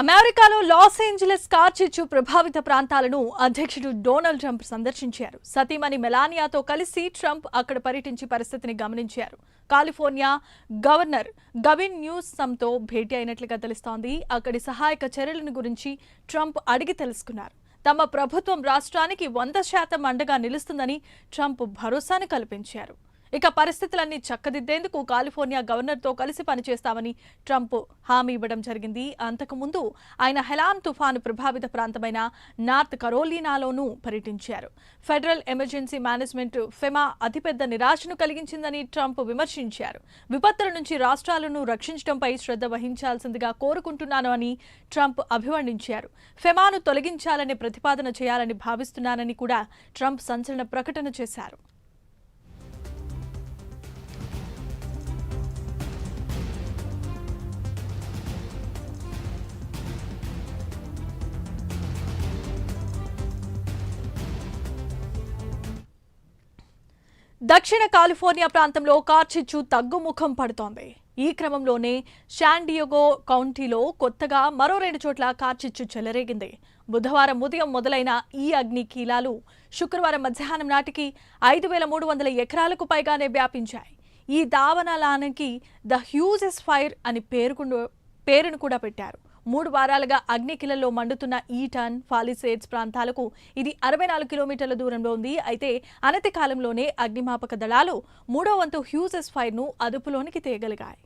అమెరికాలో Los Angeles కార్చిచ్చు ప్రభావిత ప్రాంతాలను అధ్యక్షుడు డొనాల్డ్ ట్రంప్ సందర్శించారు. సతీమణి మెలానియాతో కలిసి ట్రంప్ అక్కడ పర్యటించి పరిస్థితిని గమనించారు. కాలిఫోర్నియా గవర్నర్ గవిన్ న్యూసమ్తో భేటీ అయినట్లుగా తెలుస్తోంది. అక్కడి సహాయక చర్యలను గురించి ట్రంప్ అడిగి తెలుసుకున్నారు. తమ ప్రభుత్వం రాష్ట్రానికి వంద శాతం అండగా నిలుస్తుందని ట్రంప్ భరోసాను కల్పించారు. ఇక పరిస్థితులన్నీ చక్కదిద్దేందుకు కాలిఫోర్నియా గవర్నర్తో కలిసి పనిచేస్తామని ట్రంప్ హామీ ఇవ్వడం జరిగింది. అంతకుముందు ఆయన హెలాన్ తుఫాను ప్రభావిత ప్రాంతమైన నార్త్ కరోలినాలోనూ పర్యటించారు. ఫెడరల్ ఎమర్జెన్సీ మేనేజ్మెంట్ ఫెమా అతిపెద్ద నిరాశను కలిగించిందని ట్రంప్ విమర్శించారు. విపత్తుల నుంచి రాష్ట్రాలను రక్షించడంపై శ్రద్ధ వహించాల్సిందిగా కోరుకుంటున్నాను అని ట్రంప్ అభివర్ణించారు. ఫెమాను తొలగించాలనే ప్రతిపాదన చేయాలని భావిస్తున్నానని కూడా ట్రంప్ సంచలన ప్రకటన చేశారు. దక్షిణ కాలిఫోర్నియా ప్రాంతంలో కార్చిచ్చు తగ్గుముఖం పడుతోంది. ఈ క్రమంలోనే శాండియోగో కౌంటీలో కొత్తగా మరో రెండు చోట్ల కార్చిచ్చు చెలరేగింది. బుధవారం ఉదయం మొదలైన ఈ అగ్ని కీలాలు శుక్రవారం మధ్యాహ్నం నాటికి ఐదు వేల మూడు వందల ఎకరాలకు పైగానే వ్యాపించాయి. ఈ దావనలానికి ద హ్యూజెస్ ఫైర్ అని పేరుకుండు పేరును కూడా పెట్టారు. మూడు వారాలుగా అగ్నికిలలో మండుతున్న ఈటన్ ఫాలిసేడ్స్ ప్రాంతాలకు ఇది అరవై నాలుగు కిలోమీటర్ల దూరంలో ఉంది. అయితే అనతి కాలంలోనే అగ్నిమాపక దళాలు మూడో వంతు హ్యూజెస్ ఫైర్ను అదుపులోనికి తేగలిగాయి